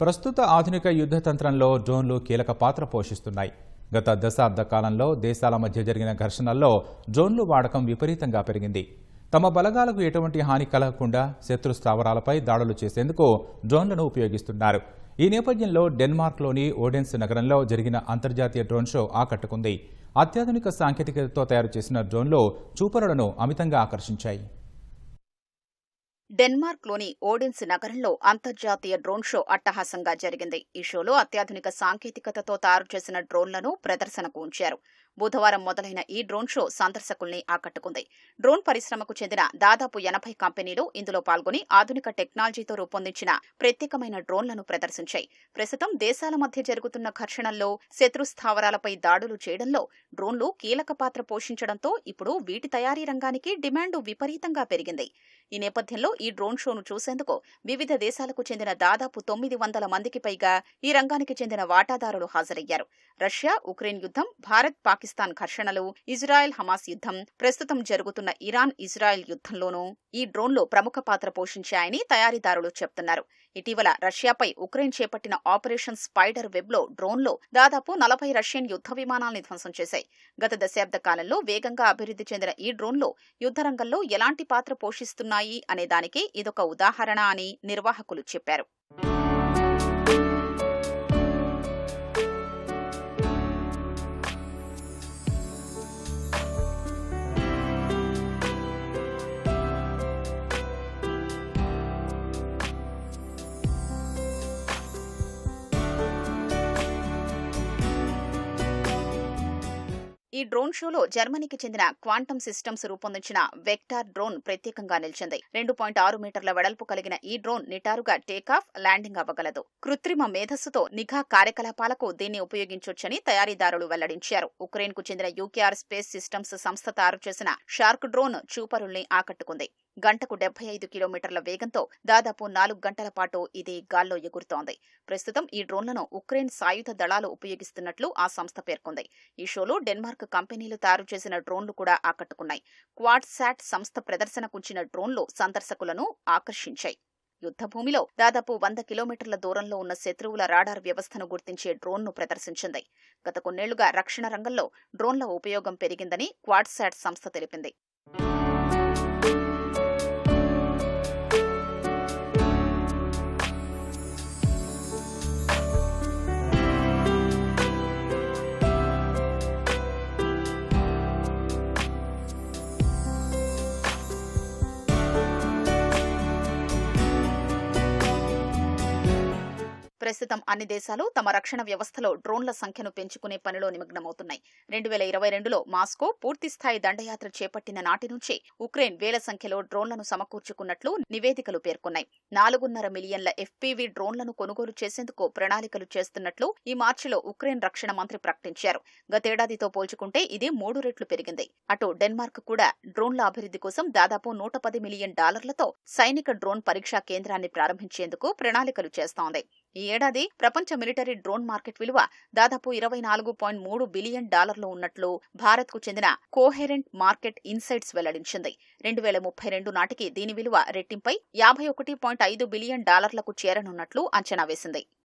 ప్రస్తుత ఆధునిక యుద్ధ తంత్రంలో డ్రోన్లు కీలక పాత్ర పోషిస్తున్నాయి. గత దశాబ్ద కాలంలో దేశాల మధ్య జరిగిన ఘర్షణల్లో డ్రోన్లు వాడకం విపరీతంగా పెరిగింది. తమ బలగాలకు ఎటువంటి హాని కలగకుండా శత్రు స్థావరాలపై దాడులు చేసేందుకు డ్రోన్లను ఉపయోగిస్తున్నారు. ఈ నేపథ్యంలో డెన్మార్క్లోని ఓడెన్స్ నగరంలో జరిగిన అంతర్జాతీయ డ్రోన్ షో ఆకట్టుకుంది. అత్యాధునిక సాంకేతికతతో తయారు చేసిన డ్రోన్లు చూపరులను అమితంగా ఆకర్షించాయి. డెన్మార్క్లోని ఓడిన్స్ నగరంలో అంతర్జాతీయ డ్రోన్ షో అట్టహాసంగా జరిగింది. ఈ షోలో అత్యాధునిక సాంకేతికతతో తయారు చేసిన డ్రోన్లను ప్రదర్శనకు ఉంచారు. బుధవారం మొదలైన ఈ డ్రోన్ షో సందర్శకుల్ని ఆకట్టుకుంది. డ్రోన్ పరిశ్రమకు చెందిన దాదాపు ఎనభై కంపెనీలు ఇందులో పాల్గొని ఆధునిక టెక్నాలజీతో రూపొందించిన ప్రత్యేకమైన డ్రోన్లను ప్రదర్శించాయి. ప్రస్తుతం దేశాల మధ్య జరుగుతున్న ఘర్షణల్లో శత్రు స్థావరాలపై దాడులు చేయడంలో డ్రోన్లు కీలక పాత్ర పోషించడంతో ఇప్పుడు వీటి తయారీ రంగానికి డిమాండ్ విపరీతంగా పెరిగింది. ఈ నేపథ్యంలో ఈ డ్రోన్ షోను చూసేందుకు వివిధ దేశాలకు చెందిన దాదాపు తొమ్మిది వందల మందికి పైగా ఈ రంగానికి చెందిన వాటాదారులు హాజరయ్యారు. రష్యా ఉక్రెయిన్ యుద్ధం భారత్ పాకిస్తాన్ పాకిస్తాన్ ఘర్షణలు ఇజ్రాయెల్ హమాస్ యుద్ధం ప్రస్తుతం జరుగుతున్న ఇరాన్ ఇజ్రాయెల్ యుద్ధంలోనూ ఈ డ్రోన్లు ప్రముఖ పాత్ర పోషించాయని తయారీదారులు చెప్తున్నారు. ఇటీవల రష్యాపై ఉక్రెయిన్ చేపట్టిన ఆపరేషన్ స్పైడర్ వెబ్లో డ్రోన్లో దాదాపు నలభై రష్యన్ యుద్ధ విమానాల్ని ధ్వంసం చేశాయి. గత దశాబ్ద కాలంలో వేగంగా అభివృద్ధి చెందిన ఈ డ్రోన్లు యుద్ధరంగంలో ఎలాంటి పాత్ర పోషిస్తున్నాయి అనే దానికి ఇదొక ఉదాహరణ అని నిర్వాహకులు చెప్పారు. ఈ డ్రోన్ షోలో జర్మనీకి చెందిన క్వాంటమ్ సిస్టమ్స్ రూపొందించిన వెక్టార్ డ్రోన్ ప్రత్యేకంగా నిలిచింది. రెండు పాయింట్ ఆరు మీటర్ల వెడల్పు కలిగిన ఈ డ్రోన్ నిటారుగా టేకాఫ్ ల్యాండింగ్ అవ్వగలదు. కృత్రిమ మేధస్సుతో నిఘా కార్యకలాపాలకు దీన్ని ఉపయోగించొచ్చని తయారీదారులు వెల్లడించారు. ఉక్రెయిన్కు చెందిన యూకేఆర్ స్పేస్ సిస్టమ్స్ సంస్థ తయారు చేసిన షార్క్ డ్రోన్ చూపరుల్ని ఆకట్టుకుంది. గంటకు డెబ్బై ఐదు కిలోమీటర్ల వేగంతో దాదాపు నాలుగు గంటల పాటు ఇది గాల్లో ఎగురుతోంది. ప్రస్తుతం ఈ డ్రోన్లను ఉక్రెయిన్ సాయుధ దళాలు ఉపయోగిస్తున్నట్లు ఆ సంస్థ పేర్కొంది. ఈ షోలో డెన్మార్క్ కంపెనీలు తయారు చేసిన డ్రోన్లు కూడా ఆకట్టుకున్నాయి. క్వాడ్సాట్ సంస్థ ప్రదర్శనకుంచిన డ్రోన్లు సందర్శకులను ఆకర్షించాయి. యుద్ధభూమిలో దాదాపు వంద కిలోమీటర్ల దూరంలో ఉన్న శత్రువుల రాడార్ వ్యవస్థను గుర్తించే డ్రోన్ను ప్రదర్శించింది. గత కొన్నేళ్ళుగా రక్షణ రంగంలో డ్రోన్ల ఉపయోగం పెరిగిందని క్వాడ్సాట్ సంస్థ తెలిపింది. ప్రస్తుతం అన్ని దేశాలు తమ రక్షణ వ్యవస్థలో డ్రోన్ల సంఖ్యను పెంచుకునే పనిలో నిమగ్నమవుతున్నాయి. రెండు వేల ఇరవై రెండులో మాస్కో పూర్తిస్థాయి దండయాత్ర చేపట్టిన నాటి నుంచి ఉక్రెయిన్ వేల సంఖ్యలో డ్రోన్లను సమకూర్చుకున్నట్లు నివేదికలు పేర్కొన్నాయి. నాలుగున్నర మిలియన్ల ఎఫ్పీవీ డ్రోన్లను కొనుగోలు చేసేందుకు ప్రణాళికలు చేస్తున్నట్లు ఈ మార్చిలో ఉక్రెయిన్ రక్షణ మంత్రి ప్రకటించారు. గతేడాదితో పోల్చుకుంటే ఇది మూడు రెట్లు పెరిగింది. అటు డెన్మార్క్ కూడా డ్రోన్ల అభివృద్ధి కోసం దాదాపు నూట పది మిలియన్ డాలర్లతో సైనిక డ్రోన్ పరీక్షా కేంద్రాన్ని ప్రారంభించేందుకు ప్రణాళికలు చేస్తోంది. ఈ ఏడాది ప్రపంచ మిలిటరీ డ్రోన్ మార్కెట్ విలువ దాదాపు ఇరవై నాలుగు పాయింట్ మూడు బిలియన్ డాలర్లు ఉన్నట్లు భారత్కు చెందిన కోహెరెంట్ మార్కెట్ ఇన్సైట్స్ వెల్లడించింది. రెండు వేల ముప్పై రెండు నాటికి దీని విలువ రెట్టింపై యాభై ఒకటి పాయింట్ ఐదు బిలియన్ డాలర్లకు చేరనున్నట్లు అంచనా వేసింది.